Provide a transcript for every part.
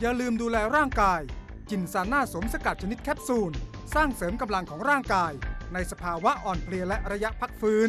อย่าลืมดูแลร่างกาย กินซาน่าสมสกัดชนิดแคปซูล สร้างเสริมกำลังของร่างกาย ในสภาวะอ่อนเพลียและระยะพักฟื้น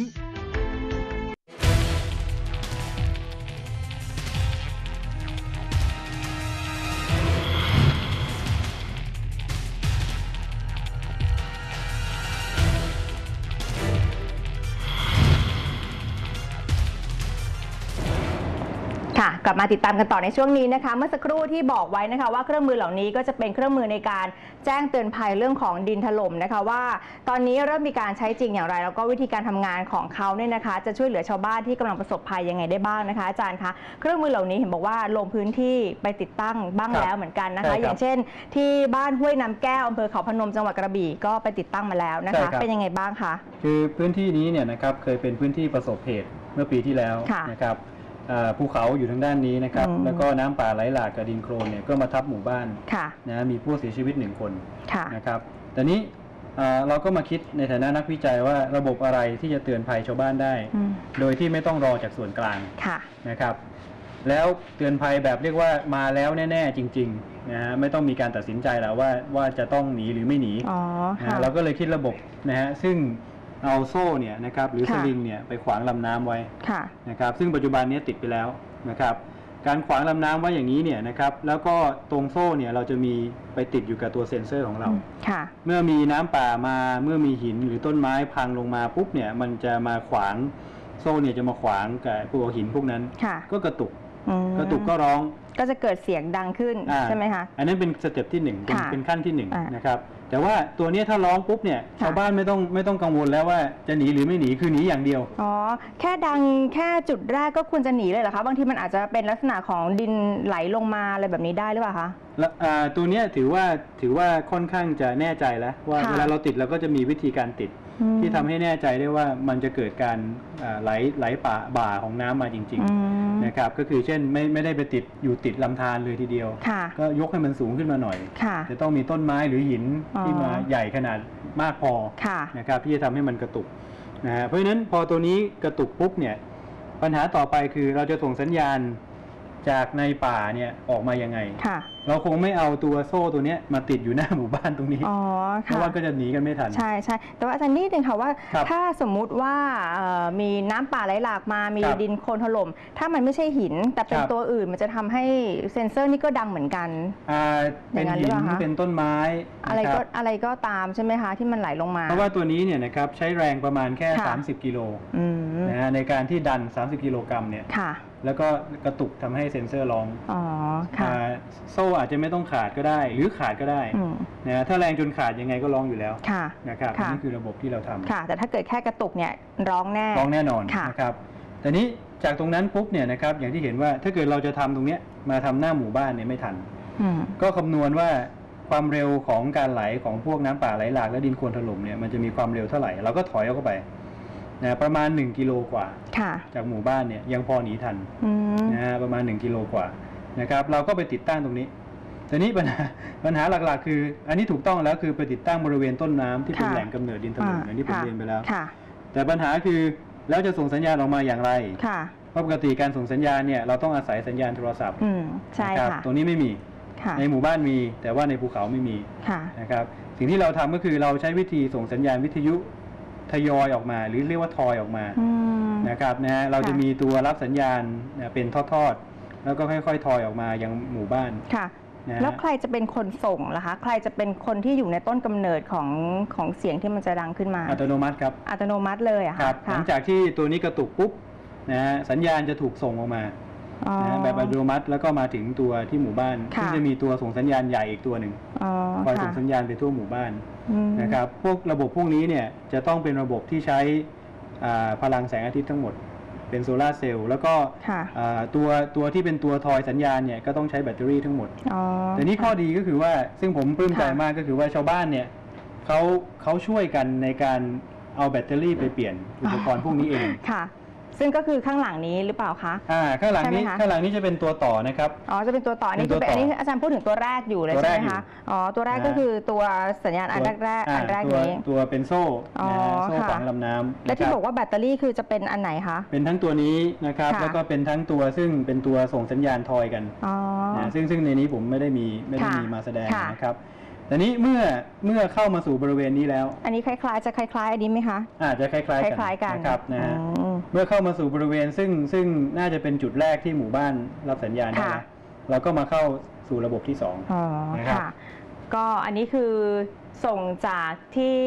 ค่ะ กลับมาติดตามกันต่อในช่วงนี้นะคะ เมื่อสักครู่ที่บอกไว้นะคะ ว่าเครื่องมือเหล่านี้ก็จะเป็นเครื่องมือในการแจ้งเตือนภัยเรื่องของดินถล่มนะคะว่า ตอนนี้เริ่มมีการใช้จริงอย่างไร แล้วก็วิธีการทำงานของเขาเนี่ยนะคะ จะช่วยเหลือชาวบ้านที่กำลังประสบภัยยังไงได้บ้างนะคะอาจารย์คะเครื่องมือเหล่านี้เห็นบอกว่าลงพื้นที่ไปติดตั้งบ้างครับแล้วเหมือนกันนะใช่คะครับอย่างเช่น ที่บ้านห้วยน้ำแก้วอำเภอเขาพนมจังหวัดกระบี่ก็ไปติดตั้งมาแล้วนะใช่คะครับเป็นยังไงบ้างคะคือพื้นที่นี้เนี่ยนะครับเคยเป็นพื้นที่ประสบเหตุเมื่อปีที่แล้วค่ะนะครับอ่า ภูเขาอยู่ทางด้านนี้นะครับ อืม แล้วก็น้ำป่าไหลหลากกับดินโคลนเนี่ยก็มาทับหมู่บ้านค่ะ นะมีผู้เสียชีวิตหนึ่งคนค่ะ นะครับแต่นี้อ่าเราก็มาคิดในฐานะนักวิจัยว่าระบบอะไรที่จะเตือนภัยชาวบ้านได้ อืม โดยที่ไม่ต้องรอจากส่วนกลาง ค่ะ นะครับแล้วเตือนภัยแบบเรียกว่ามาแล้วแน่ๆจริงๆนะฮะไม่ต้องมีการตัดสินใจแล้วว่าว่าจะต้องหนีหรือไม่หนีอ๋อ นะค่ะ ฮะเราก็เลยคิดระบบนะฮะซึ่ง เอาโซ่เนี่ยนะครับหรือสค่ะ ลิงเนี่ยไปขวางลำน้ำไว้ค่ะ นะครับซึ่งปัจจุบันเนี้ติดไปแล้วนะครับการขวางลำน้ำไว้อย่างนี้เนี่ยนะครับแล้วก็ตรงโซ่เนี่ยเราจะมีไปติดอยู่กับตัวเซ็นเซอร์ของเรา ค่ะ เมื่อมีน้ำป่ามาเมื่อมีหินหรือต้นไม้พังลงมาปุ๊บเนี่ยมันจะมาขวางโซ่เนี่ยจะมาขวางกับพวกหินพวกนั้น ค่ะ ก็กระตุก อืมกระตุกก็ร้อง ก็จะเกิดเสียงดังขึ้นอ่า ใช่ไหมคะ อันนั้นเป็นสเต็ปที่หนึ่งเป็นค่ะเป็นขั้นที่หนึ่งอ่านนะครับ แต่ว่าตัวเนี้ยถ้าร้องปุ๊บเนี่ยค่ะ ชาวบ้านไม่ต้องไม่ต้องกังวลแล้วว่าจะหนีหรือไม่หนีคือหนีอย่างเดียว อ๋อแค่ดังแค่จุดแรกก็ควรจะหนีเลยเหรอคะบางทีมันอาจจะเป็นลักษณะของดินไหลลงมาอะไรแบบนี้ได้หรือเปล่าคะ แล้วอ่าตัวเนี้ยถือว่าถือว่าค่อนข้างจะแน่ใจแล้วว่าค่ะ เวลาเราติดเราก็จะมีวิธีการติดอืม ที่ทำให้แน่ใจได้ว่ามันจะเกิดการอ่าไหลไหลป่าบ่าของน้ำมาจริงอืมๆนะครับ ก็คือเช่นไม่ไม่ได้ไปติดอยู่ติดลำธารเลยทีเดียวค่ะก็ยกให้มันสูงขึ้นมาหน่อยค่ะจะต้องมีต้นไม้หรือหินอ๋อที่มาใหญ่ขนาดมากพอค่ะนะครับที่จะทำให้มันกระตุกนะฮะเพราะฉะนั้นพอตัวนี้กระตุกปุ๊บเนี่ยปัญหาต่อไปคือเราจะส่งสัญญาณ จากในป่าเนี่ยออกมายังไง ค่ะ เราคงไม่เอาตัวโซ่ตัวเนี้ยมาติดอยู่หน้าหมู่บ้านตรงนี้ อ๋อ เพค่ะ ราะว่าก็จะหนีกันไม่ทัน ใช่ใช่แต่ว่าอาจารย์นิดนึงค่ะว่า ครับถ้าสมมุติว่าเอ่อมีน้ำป่าไหลหลากมา มีครับดินโคลนถล่ม ถ้ามันไม่ใช่หิน แต่เป็นครับ ตัวอื่นมันจะทำให้เซ็นเซอร์นี่ก็ดังเหมือนกัน อ่าเป็นอย่างนั้นหรืหิอนเปล่าคะ เป็นต้นไม้อะไรนะคก็รับอะไรก็ตามใช่ไหมคะ ที่มันไหลลงมา เพราะว่าตัวนี้เนี่ยนะครับใช้แรงประมาณแค่ ค่ะ 30 กิโลอืมนะฮะในการที่ดัน 30 กิโลกรัมเนี่ย ค่ะ แล้วก็กระตุกทำให้เซ็นเซอร์ร้องอ๋อค่ะอ่าโซ่อาจจะไม่ต้องขาดก็ได้ หรือขาดก็ได้อืมนะฮะถ้าแรงจนขาดยังไงก็ร้องอยู่แล้วค่ะนะครับค่ะนี่คือระบบที่เราทำค่ะ แต่ถ้าเกิดแค่กระตุกเนี่ยร้องแน่ร้องแน่นอนค่ะนะครับแต่นี้จากตรงนั้นปุ๊บเนี่ยนะครับอย่างที่เห็นว่าถ้าเกิดเราจะทำตรงเนี้ยมาทำหน้าหมู่บ้านเนี่ยไม่ทันอืมก็คำนวณว่าความเร็วของการไหลของพวกน้ำป่าไหลหลากและดินโคลนถล่มเนี่ยมันจะมีความเร็วเท่าไหร่เราก็ถอยเอาเข้าไป นะประมาณ 1 กิโลกว่า ค่ะ จากหมู่บ้านเนี่ยยังพอหนีทันอืมนะฮะประมาณ 1 กิโลกว่านะครับเราก็ไปติดตั้งตรงนี้แต่นี้ปัญหาปัญหาหลักๆ คือ อันนี้ถูกต้องแล้วคือไปติดตั้งบริเวณต้นน้ำที่เป็นค่ะ แหล่งกำเนิดดินถล่มอย่างที่ผมค่ะเรียนไปแล้ว ค่ะ แต่ปัญหาคือแล้วจะส่งสัญญาณออกมาอย่างไรค่ะ เพราะปกติการส่งสัญญาณเนี่ยเราต้องอาศัยสัญญาณโทรศัพท์อืม ใช่นะครับค่ะ ตรงนี้ไม่มีค่ะ ในหมู่บ้านมี แต่ว่าในภูเขาไม่มีค่ะ นะครับสิ่งที่เราทำก็คือเราใช้วิธีส่งสัญญาณวิทยุ ทยอยออกมา หรือเรียกว่าทอยออกมาอืมนะครับนะฮะเราจะค่ะมีตัวรับสัญญาณเนี่ยเป็นทอดๆแล้วก็ค่อยๆ ทอยออกมายังหมู่บ้านค่ะนะฮะแล้วใครจะเป็นคนส่งล่ะคะ ใครจะเป็นคนที่อยู่ในต้นกำเนิดของของเสียงที่มันจะดังขึ้นมา อัตโนมัติครับ อัตโนมัติเลยอะคค่ะรับหค่ะลังจากที่ตัวนี้กระตุกปุ๊บนะฮะสัญญาณจะถูกส่งออกมาอ๋อนะฮะแบบอัตโนมัติแล้วก็มาถึงตัวที่หมู่บ้านค่ะซึ่งจะมีตัวส่งสัญญาณใหญ่อีกตัวหนึ่งอ๋อคอยส่ค่ะงสัญญาณไปทั่วหมู่บ้านอืมนะครับพวกระบบพวกนี้เนี่ยจะต้องเป็นระบบที่ใช้อ่าพลังแสงอาทิตย์ทั้งหมด เป็นโซลาร์เซลล์แล้วก็ค่ะอ่าตัวตัวที่เป็นตัวทอยสัญญาณเนี่ยก็ต้องใช้แบตเตอรี่ทั้งหมดอ๋อแต่นี่ข้อดีก็คือว่าซึ่งผมปลื้มใจค่ะมากก็คือว่าชาวบ้านเนี่ยเขาเขาช่วยกันในการเอาแบตเตอรี่ไปเปลี่ยนอุปกรณ์พวกนี้เองค่ะ ซึ่งก็คือข้างหลังนี้หรือเปล่าคะ อ่าข้างหลังนี้ใช่ไหมคะ ข้างหลังนี้จะเป็นตัวต่อนะครับ อ๋อจะเป็นตัวต่อนี่เป็นคือตัวเป็นต่ออันนี้อาจารย์พูดถึงตัวแรกอยู่เลยตัวใช่แรไหกมอยู่คะอ๋อตัวแรกนะก็คือตัวสัญญาณอันตัวแรกๆาอันแรกตัวนี้ ตัวเป็นโซ่อ๋อนะฮะโซ่ค่ะ ฝังลำน้ำและที่นะครับ บอกว่าแบตเตอรี่คือจะเป็นอันไหนคะ เป็นทั้งตัวนี้นะครับ ค่ะ แล้วก็เป็นทั้งตัวซึ่งเป็นตัวส่งสัญญาณทอยกันอ๋อ นะซึ่งซึ่งในนี้ผมไม่ได้มีไม่ได้ค่ะมีมาแสดงค่ะนะครับ แต่นี้เมื่อเมื่อเข้ามาสู่บริเวณนี้แล้ว อันนี้คล้ายๆ จะคล้ายๆ อันนี้ไหมคะอาจจะคล้ายๆคกันล้ายๆกันนะครับนะฮะอืมเมื่อเข้ามาสู่บริเวณซึ่งซึ่งน่าจะเป็นจุดแรกที่หมู่บ้านรับสัญญาณได้ค่ะแล้วเราก็มาเข้าสู่ระบบที่สองอ๋อนะครับค่ะก็อันนี้คือส่งจากที่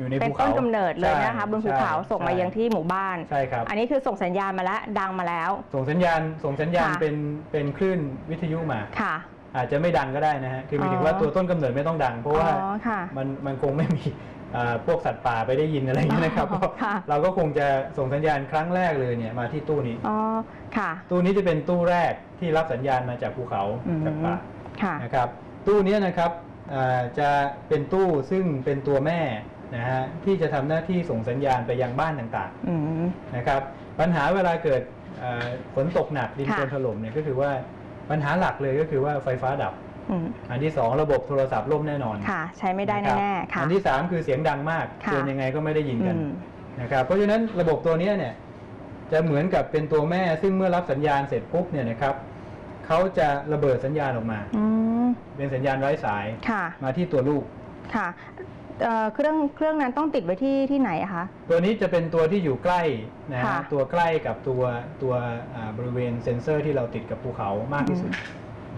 อยู่ในเป็ภูนเขาต้นกำเนิดเลยนะคะใช่บนภูเขาใช่ส่งมาใช่ยังที่หมู่บ้านใช่ครับอันนี้คือส่งสัญญาณมาแล้วดังมาแล้ว ส่งสัญญาณส่งสัญญาณค่ะเป็นเป็นคลื่นวิทยุมาค่ะ อาจจะไม่ดังก็ได้นะฮะคือหมายถึงอ๋อว่าตัวต้นกำเนิดไม่ต้องดัง เพราะว่าอ๋อค่ะมันมันคงไม่มีอ่าพวกสัตว์ป่าไปได้ยินอะไรอย่างเงี้ยนะครับอ๋อค่ะเราก็คงจะส่งสัญญาณครั้งแรกเลยเนี่ยมาที่ตู้นี้อ๋อค่ะ ตู้นี้จะเป็นตู้แรกที่รับสัญญาณมาจากภูเขาอืมจากป่าค่ะนะครับ ตู้เนี้ยนะครับอ่าจะเป็นตู้ซึ่งเป็นตัวแม่นะฮะที่จะทำหน้าที่ส่งสัญญาณไปยังบ้านต่างอืมๆนะครับ ปัญหาเวลาเกิดอ่าฝนตกหนักดินค่ะโคลนถล่มเนี่ยก็คือว่า ปัญหาหลักเลยก็คือว่าไฟฟ้าดับอืมอันที่สองระบบโทรศัพท์ล่มแน่นอนค่ะ ใช้ไม่ได้นะครับแน่ๆค่ะอันที่สามคือเสียงดังมากค่ะเตือนยังไงก็ไม่ได้ยินกันอืมนะครับเพราะฉะนั้นระบบตัวเนี้ยเนี่ยจะเหมือนกับเป็นตัวแม่ซึ่งเมื่อรับสัญญาณเสร็จปุ๊บเนี่ยนะครับเขาจะระเบิดสัญญาณออกมาอืมเป็นสัญญาณไร้สายค่ะมาที่ตัวลูกค่ะ เอ่อเครื่องเครื่องนั้นต้องติดไว้ที่ที่ไหนอะคะ ตัวนี้จะเป็นตัวที่อยู่ใกล้นะฮะค่ะตัวใกล้กับตัวตัวอ่าบริเวณเซ็นเซอร์ที่เราติดกับภูเขามากที่สุด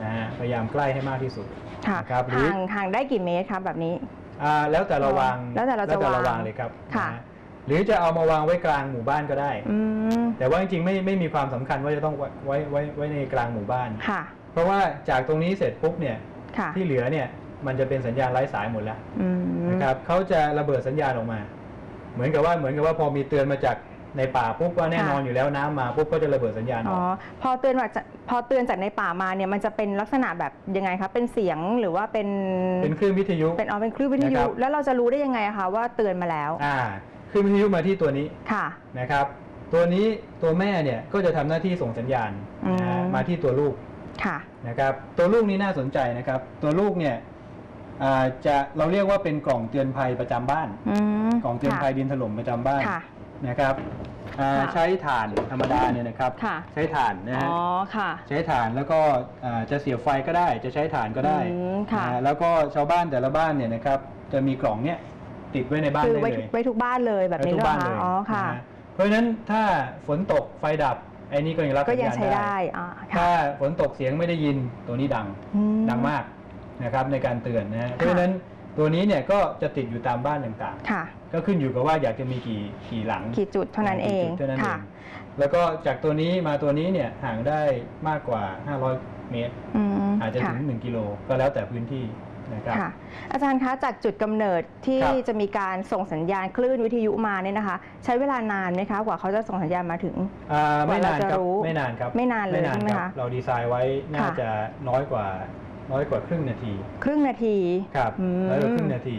นะฮะพยายามใกล้ให้มากที่สุด ค่ะนะครับหรือ ห่างห่างได้กี่เมตรครับแบบนี้ อ่าแล้วแต่เราวางแล้วแต่เราจะวางวางเลยครับค่ะ นฮหรือจะเอามาวางไว้กลางหมู่บ้านก็ได้ อืมแต่ว่าจริงๆไม่ไม่มีความสำคัญว่าจะต้องไว้ไว้ไว้ไว้ในกลางหมู่บ้าน ค่ะเพราะว่าจากตรงนี้เสร็จปุ๊บเนี่ยค่ะ ที่เหลือเนี่ย มันจะเป็นสัญญาณไร้สายหมดแล้วอืมนะครับเขาจะระเบิดสัญญาณออกมา เหมือนกับว่าเหมือนกับว่าพอมีเตือนมาจากในป่าปุ๊บก็แน่นอนอยู่แล้วน้ำมาปุ๊บก็จะระเบิดสัญญาณออ๋ออกพอเตือนว่าจะพอเตือนจากในป่ามาเนี่ยมันจะเป็นลักษณะแบบยังไงคะเป็นเสียงหรือว่าเป็นเป็นคลื่นวิทยุเป็นอ๋อเป็นคลื่นวิทยุนะครับแล้วเราจะรู้ได้ยังไงอะคะว่าเตือนมาแล้วอ่าคลื่นวิทยุมาที่ตัวนี้ค่ะนะครับ ตัวนี้ตัวแม่เนี่ยก็จะทำหน้าที่ส่งสัญญาณนะฮะอืมมาที่ตัวลูกค่ะนะครับ ตัวลูกนี้น่าสนใจนะครับ ตัวลูกเนี่ยอ่า จะเราเรียกว่าเป็นกล่องเตือนภัยประจำบ้านอืมกล่องเตือนภัยดินถล่มประจำบ้านค่ะนะครับอ่าค่ะใช้ถ่านธรรมดาเนี่ยนะครับค่ะใช้ถ่านนะอ๋ฮะอค่ะใช้ถ่านแล้วก็อ่าจะเสียบไฟก็ได้จะใช้ถ่านก็ได้อืมค่ะอ่าแล้วก็ชาวบ้านแต่ละบ้านเนี่ยนะครับจะมีกล่องเนี่ยติดไว้ในบ้านคือได้ไว้เลยไว้ทุกบ้านเลยแบบนี้ไว้เลทุยกเหรอบ้านเลยคะอ๋อค่ะนะฮะเพราะฉะนั้นถ้าฝนตกไฟดับไอ้นี่ก็ยังรับก็สัญยังญาณใช้ได้ได้อ่าถ้าค่ะฝนตกเสียงไม่ได้ยินตัวนี้ดังอืดังมาก นะครับในการเตือนนะฮะเพราะฉะนั้นตัวนี้เนี่ยก็จะติดอยู่ตามบ้านต่างค่ะ ๆ ก็ขึ้นอยู่กับว่าอยากจะมีกี่กี่หลังกี่จุดเท่านั้นเองกี่จุดเท่านั้นเอค่ะ งแล้วก็จากตัวนี้มาตัวนี้เนี่ยห่างได้มากกว่า 500 เมตร อืมอาจจะค่ะถึง 1 กิโลก็แล้วแต่พื้นที่นะครับ ค่ะ อาจารย์คะจากจุดกำเนิดที่ครับ จะมีการส่งสัญญาณคลื่นวิทยุมาเนี่ยนะคะ ใช้เวลานานไหมคะกว่าเขาจะส่งสัญญาณมาถึง อ่าไม่นานครับกว่าเราจะรู้ไม่นานครับไม่นานเลยใช่ไหมรัคะเราดีไซน์ไว้น่าค่ะ จะน้อยกว่า น้อยกว่าครึ่งนาที ครึ่งนาทีครับอืมน้อยกว่าครึ่งนาที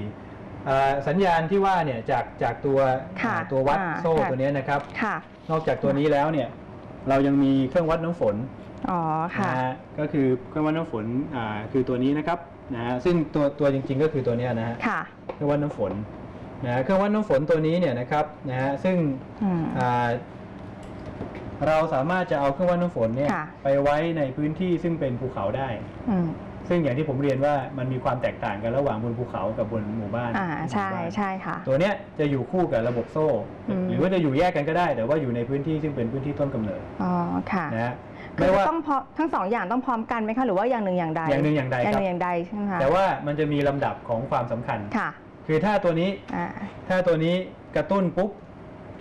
อ่าสัญญาณที่ว่าเนี่ยจากจากตัวค่ะอ่าตัววัดอ่าโซ่ค่ะตัวเนี้ยนะครับค่ะนอกจากตัวนี้แล้วเนี่ยเรายังมีเครื่องวัดน้ำฝนอ๋อค่ะนะฮะก็คือเครื่องวัดน้ำฝนอ่าคือตัวนี้นะครับนะฮะซึ่งตัวตัวจริง ๆ ก็คือตัวเนี้ยนะฮะค่ะเครื่องวัดน้ำฝนนะฮะเครื่องวัดน้ำฝนตัวนี้เนี่ยนะครับนะฮะซึ่งอืมอ่าเราสามารถจะเอาเครื่องวัดน้ำฝนเนี่ยค่ะไปไว้ในพื้นที่ซึ่งเป็นภูเขาได้อืม ซึ่งอย่างที่ผมเรียนว่ามันมีความแตกต่างกันระหว่างบนภูเขากับบนหมู่บ้านอ่าใช่หมู่บ้านใช่ค่ะ ตัวเนี้ยจะอยู่คู่กับระบบโซ่อืมหรือว่าจะอยู่แยกกันก็ได้ แต่ว่าอยู่ในพื้นที่ซึ่งเป็นพื้นที่ต้นกำเนิดอ๋อค่ะนะฮะคืไม่อว่าต้องพร้อมทั้งสองอย่างต้องพร้อมกันไหมคะหรือว่าอย่างหนึ่งอย่างใดอย่างหนึ่งอย่างใดอย่างคหรับนึ่งอย่างใดใช่ไหมคะแต่ว่ามันจะมีลำดับของความสำคัญค่ะ คือถ้าตัวนี้อ่าถ้าตัวนี้กระตุ้นปุ๊บ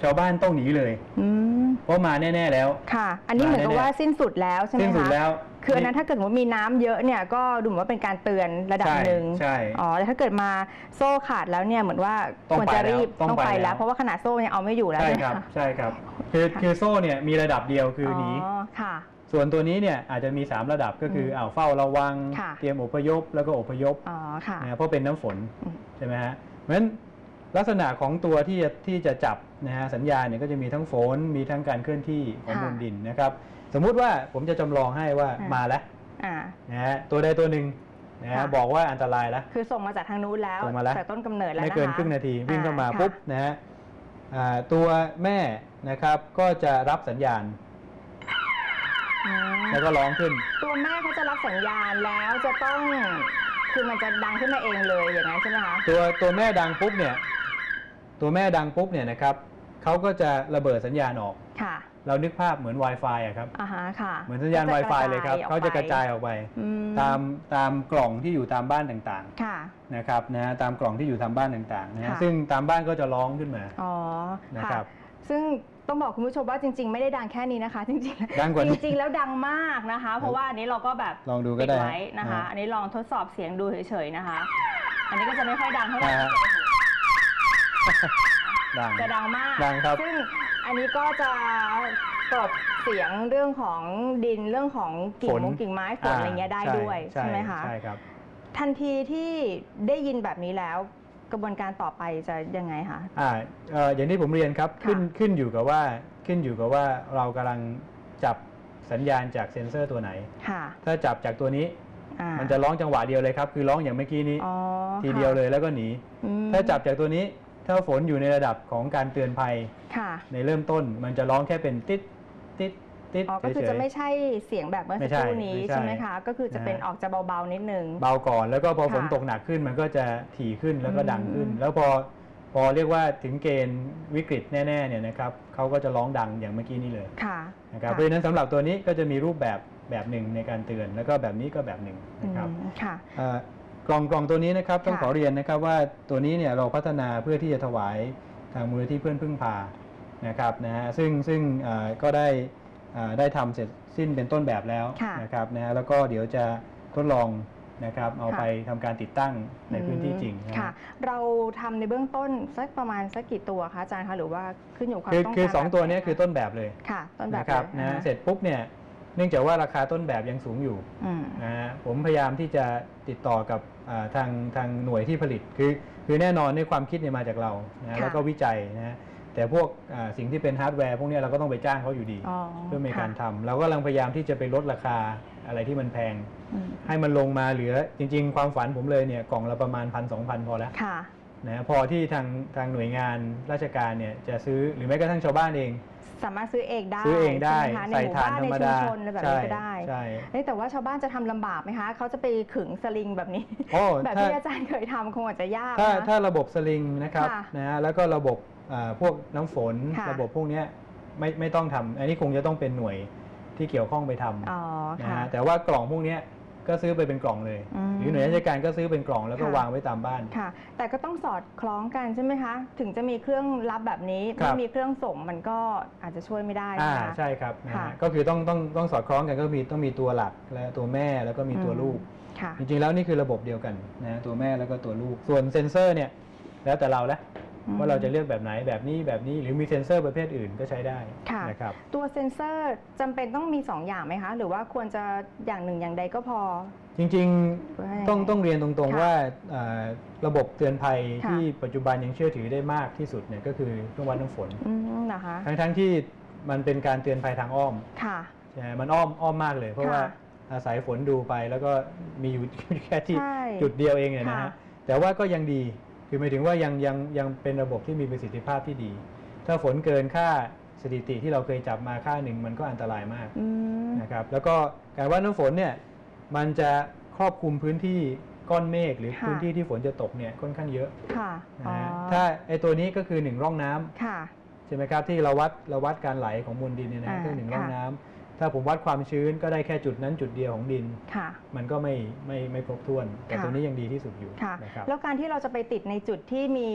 ชาวบ้านต้องหนีเลยอืมเพราะมาแน่ ๆ แล้วค่ะ อันนี้เหมือนกับมาแน่ๆว่าสิ้นสุดแล้วใช่ไหมคะสิ้นสุดแล้ว คืออันนั้นถ้าเกิดว่ามีน้ำเยอะเนี่ยก็ดูเหมือนว่าเป็นการเตือนระดับใช่หนึ่งใช่อ๋อแต่ถ้าเกิดมาโซ่ขาดแล้วเนี่ยเหมือนว่าต้องควรไปจะแล้วรีบต้องต้องไปไปแล้แล้ววเพราะว่าขนาดโซ่ยังเอาไม่อยู่แล้วใช่ใช่ไหมครับคะใช่ครับคือค่ะคือโซ่เนี่ยมีระดับเดียวคือหนีอ๋อค่ะ ส่วนตัวนี้เนี่ยอาจจะมี 3 ระดับก็คือมอ่าวเฝ้าระวังค่ะเตรียมอพยพแล้วก็อพยพอ๋อค่ะนะเพราะเป็นน้ำฝนอืมใช่ไหมฮะเพราะฉะนั้นลักษณะของตัวที่จะที่จะจับนะฮะสัญญาณเนี่ยก็จะมีทั้งฝนมีทั้งการเคลื่อนที่ของค่ะมวลดินนะครับ สมมุติว่าผมจะจำลองให้ว่าอ่ามมาแล้วอ่านะฮะตัวใดตัวหนึ่งนะฮะค่ะบอกว่าอันตรายแล้วคือส่งมาจากทางนู้นแล้วส่งมาแล้วแต่ต้นกำเนิดแล้วไม่นะคะเกินครึ่งนาทีวิ่งเข้ามาอ่ปุ๊บนะฮะอ่าตัวแม่นะครับก็จะรับสัญญาณอืมแล้วก็ร้องขึ้น ตัวแม่เขาจะรับสัญญาณแล้วจะต้องคือมันจะดังขึ้นมาเองเลยอย่างนั้นใช่ไหมคะตัวตัวแม่ดังปุ๊บเนี่ย ตัวแม่ดังปุ๊บเนี่ยนะครับเขาก็จะระเบิดสัญญาณออกค่ะ เรานึกภาพเหมือน Wi-Fi อะครับ อ่าฮะค่ะ เหมือนสัญญาณ Wi-Fi เลยครับเขาจะกระจายออกไป อืม ตามตามกล่องที่อยู่ตามบ้านต่างค่ะ ๆนะครับนะฮะตามกล่องที่อยู่ตามบ้านต่างๆนะฮะค่ะ ซึ่งตามบ้านก็จะร้องขึ้นมา อ๋อนะค่ะครับซึ่งต้องบอกคุณผู้ชมว่าจริง ๆ ไม่ได้ดังแค่นี้นะคะ จริงๆดังกว่าจนี้ริง ๆ แล้วดังมากนะคะ เพราะว่าอันนี้เราก็แบบลองดูก็ปิดได้ไว้นะคะฮอันนี้ลองทดสอบเสียงดูเฉยๆนะคะ อันนี้ก็จะไม่ค่อยดังเท่าไหร่นะฮะ ดัง จะดังมากดังครับซึ่ง อันนี้ก็จะกลบเสียงเรื่องของดินเรื่องของกิ่งฝนมงกิ่งไม้ฝนอะไรเงี้ยได้ด้วยใช่ไหมคะ ใช่ครับ ทันทีที่ได้ยินแบบนี้แล้ว กระบวนการต่อไปจะยังไงคะ อ่าเอ่ออย่างที่ผมเรียนครับค่ะขึ้นขึ้นอยู่กับว่าขึ้นอยู่กับว่าเรากำลังจับสัญญาณจากเซ็นเซอร์ตัวไหน ค่ะถ้าจับจากตัวนี้อ่ามันจะร้องจังหวะเดียวเลยครับ คือร้องอย่างเมื่อกี้นี้ อ๋อทีเดียวเลยแล้วก็หนี อืมถ้าจับจากตัวนี้ ถ้าฝนอยู่ในระดับของการเตือนภัย ค่ะในเริ่มต้นมันจะร้องแค่เป็นติดติดติดอ๋อก็คือเฉจะย ไม่ใช่เสียงแบบเมื่อไม่สักใช่ครู่นี้ไม่ใช่ใช่ไหมคะ ก็คือจะเป็นนะฮะ ออกจะเบาๆนิดนึง ๆเบาก่อนแล้วก็พอฝนค่ะตกหนักขึ้นมันก็จะถี่ขึ้นแล้วก็ดังขึ้น อืม แล้วพอพอเรียกว่าถึงเกณฑ์วิกฤตแน่ๆเนี่ยนะครับเขาก็จะร้องดังอย่างเมื่อกี้นี้เลยค่ะนะครับค่ะเพราะฉะนั้นสำหรับตัวนี้ก็จะมีรูปแบบแบบหนึ่งในการเตือน แล้วก็แบบนี้ก็แบบหนึ่งอืนะครับมค่ะ เอ่อ กล่องกล่องตัวนี้นะครับต้องค่ะขอเรียนนะครับว่าตัวนี้เนี่ยเราพัฒนาเพื่อที่จะถวายทางมูลนิธิเพื่อนพึ่งพานะครับนะฮะซึ่งซึ่งเอ่อก็ได้เอ่อได้ทำเสร็จสิ้นเป็นต้นแบบแล้วค่ะนะครับนะฮะแล้วก็เดี๋ยวจะทดลองนะครับเอาค่ะไปทำการติดตั้งในพื้นที่จริงนะฮะค่ะ เราทำในเบื้องต้นสักประมาณสักกี่ตัวคะอาจารย์คะหรือว่าขึ้นอยู่กับความคือต้องการคือสองแบบตัวไหเนี้คือต้นแบบเลยค่ะต้นแบบนะครับลยนะอ่าเสร็จปุ๊บเนี่ย เนื่องจากว่าราคาต้นแบบยังสูงอยู่อืมนะฮะผมพยายามที่จะติดต่อกับอ่าทางทางหน่วยที่ผลิตคือ คือแน่นอนในความคิดเนี่ยมาจากเรานะค่ะแล้วก็วิจัยนะฮะแต่พวกอ่าสิ่งที่เป็นฮาร์ดแวร์พวกเนี้ยเราก็ต้องไปจ้างเขาอยู่ดีอ๋อเพื่อในการค่ะทำเราก็กำลังพยายามที่จะไปลดราคาอะไรที่มันแพงอืมให้มันลงมาเหลือจริง ๆ ความฝันผมเลยเนี่ยกล่องละประมาณพันสองพันพอแล้วค่ะ นะพอที่ทางทางหน่วยงานราชการเนี่ยจะซื้อหรือแม้กระทั่งชาวบ้านเอง สามารถซื้อเองได้ซื้อเองได้ใช่ไหมคะในใส่หมู่ถ่านบ้านธรในรมชุมดาชนอะไรแบบใช่นี้ก็ได้ใช่เอ้ยแต่ว่าชาวบ้านจะทำลำบากไหมคะเขาจะไปขึงสลิงแบบนี้ โอ้แบบถ้าที่อาจารย์เคยทำคงอาจจะยากถ้านะ ถ้าระบบสลิงนะครับค่ะนะฮะแล้วก็ระบบอ่าพวกน้ำฝนค่ะระบบพวกเนี้ยไม่ไม่ต้องทำอันนี้คงจะต้องเป็นหน่วยที่เกี่ยวข้องไปทอ๋อำนะค่ะ ฮะแต่ว่ากล่องพวกเนี้ย ก็ซื้อไปเป็นกล่องเลย อืม หรือหน่วยราชการก็ซื้อเป็นกล่องแล้วก็ค่ะวางไว้ตามบ้าน ค่ะ แต่ก็ต้องสอดคล้องกันใช่ไหมคะ ถึงจะมีเครื่องรับแบบนี้ครัไม่บมีเครื่องส่งมันก็อาจจะช่วยไม่ได้อ่านะคะ ใช่ครับนะค่ะฮะก็คือต้องต้องต้องสอดคล้องกันก็มีต้องมีตัวหลักและตัวแม่แล้วก็มีตัวอืม ลูก ค่ะ จริงๆแล้วนี่คือระบบเดียวกันนะตัวแม่แล้วก็ตัวลูก ส่วนเซ็นเซอร์เนี่ยแล้วแต่เราแล้วอืม ว่าเราจะเลือกแบบไหนแบบนี้แบบนี้หรือมีเซ็นเซอร์ประเภทอื่นก็ใช้ได้ค่ะนะครับตัวเซ็นเซอร์จำเป็นต้องมี 2 อย่างไหมคะ หรือว่าควรจะอย่างหนึ่งอย่างใดก็พอ จริงหรือว่ายังไงๆต้องต้องเรียนตรงค่ะๆว่าอ่าระบบเตือนภัยค่ะที่ปัจจุบันยังเชื่อถือได้มากที่สุดเนี่ยก็คือเครื่องวัดน้ำฝนอืมเหรอคะทั้งๆที่มันเป็นการเตือนภัยทางอ้อมค่ะใช่ไหมมันอ้อมอ้อมมากเลย เพราะค่ะว่าอาศัยฝนดูไปแล้วก็มีอยู่แค่ที่ใช่จุดเดียวเองเนี่ยนะค่ะฮะแต่ว่าก็ยังดี คือหมายถึงว่ายังยังยังเป็นระบบที่มีประสิทธิภาพที่ดี ถ้าฝนเกินค่าสถิติที่เราเคยจับมาค่าหนึ่งมันก็อันตรายมากอืมนะครับแล้วก็การวัดน้ำฝนเนี่ยมันจะครอบคลุมพื้นที่ก้อนเมฆหรือค่ะพื้นที่ที่ฝนจะตกเนี่ยค่อนข้างเยอะค่ะนะอ๋อฮะถ้าไอตัวนี้ก็คือหนึ่งร่องน้ำค่ะใช่ไหมครับที่เราวัดเราวัดการไหลของมวลดินเนี่ยนะอ่าคือหนึ่งร่องค่ะน้ำ ถ้าผมวัดความชื้นก็ได้แค่จุดนั้นจุดเดียวของดิน ค่ะ มันก็ไม่ไม่ไม่ครบถ้วน แต่ค่ะ ตัวนี้ยังดีที่สุดอยู่ค่ะ นะครับ แล้วการที่เราจะไปติดในจุดที่มี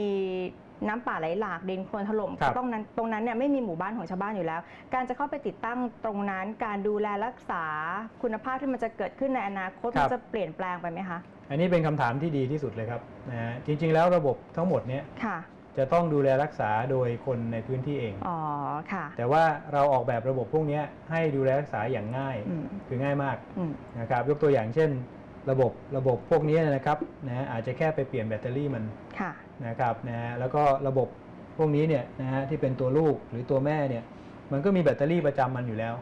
น้ำป่าไหลหลากดินโคลนถล่มครับ ตรงนั้นตรงนั้นเนี่ยไม่มีหมู่บ้านของชาวบ้านอยู่แล้ว การจะเข้าไปติดตั้งตรงนั้น การดูแลรักษาคุณภาพที่มันจะเกิดขึ้นในอนาคตมันจะเปลี่ยนแปลงไปไหมคะ อันนี้เป็นคำถามที่ดีที่สุดเลยครับนะฮะจริงๆแล้วระบบทั้งหมดเนี้ยค่ะ จะต้องดูแลรักษาโดยคนในพื้นที่เอง อ๋อ ค่ะ แต่ว่าเราออกแบบระบบพวกเนี้ยให้ดูแลรักษาอย่างง่าย อืมคือง่ายมากอืมนะครับยกตัวอย่างเช่น ระบบระบบพวกนี้นะครับนะฮะอาจจะแค่ไปเปลี่ยนแบตเตอรี่มันค่ะ นะครับนะฮะแล้วก็ระบบพวกนี้เนี่ยนะฮะที่เป็นตัวลูกหรือตัวแม่เนี่ยมันก็มีแบตเตอรี่ประจำมันอยู่แล้ว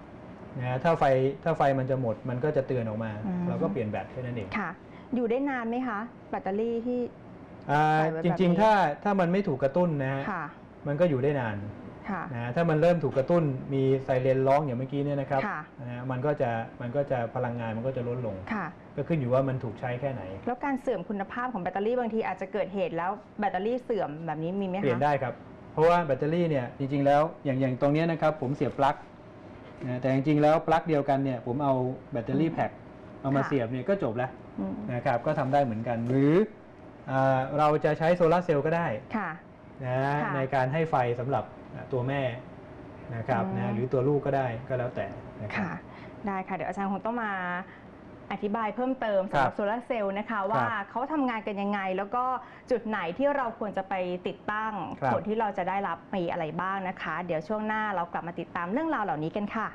นะฮะถ้าไฟถ้าไฟมันจะหมดมันก็จะเตือนออกมา อืม เราก็เปลี่ยนแบตแค่นั้นเอง ค่ะ อยู่ได้นานไหมคะ แบตเตอรี่ที่ อ่าใส่ไว้แบบจนี้ริง ๆ ถ้าถ้ามันไม่ถูกกระตุ้นนะฮะค่ะมันก็อยู่ได้นานค่ะ นะฮะถ้ามันเริ่มถูกกระตุ้นมีไซเรนร้องอย่างเมื่อกี้เนี่ยนะครับค่ะ นะฮะมันก็จะมันก็จะพลังงานมันก็จะลดลง ค่ะ ก็ขึ้นอยู่ว่ามันถูกใช้แค่ไหน แล้วการเสื่อมคุณภาพของแบตเตอรี่บางทีอาจจะเกิดเหตุแล้วแบตเตอรี่เสื่อมแบบนี้มีไหมคะ เปลี่ยนได้ครับ เพราะว่าแบตเตอรี่เนี่ยจริงๆแล้วอย่างอย่างตรงเนี้ยนะครับผมเสียบปลั๊กนะแต่จริงๆแล้วปลั๊กเดียวกันเนี่ยผมเอาแบตเตอรี่แพ็คเอามาค่ะ เสียบเนี่ยก็จบแล้วอืมนะครับก็ทำได้เหมือนกัน หรืออา เราจะใช้โซลาร์เซลล์ก็ได้ค่ะนะค่ะในการให้ไฟสำหรับตัวแม่นะครับอืมนะหรือตัวลูกก็ได้ก็แล้วแต่นะครับค่ะได้ค่ะ เดี๋ยวอาจารย์คงต้องมาอธิบายเพิ่มเติมสำหรับครับโซลาร์เซลล์นะคะว่าเขาทำงานกันยังไง แล้วก็จุดไหนที่เราควรจะไปติดตั้งครับผลที่เราจะได้รับมีอะไรบ้างนะคะ เดี๋ยวช่วงหน้าเรากลับมาติดตามเรื่องราวเหล่านี้กันค่ะ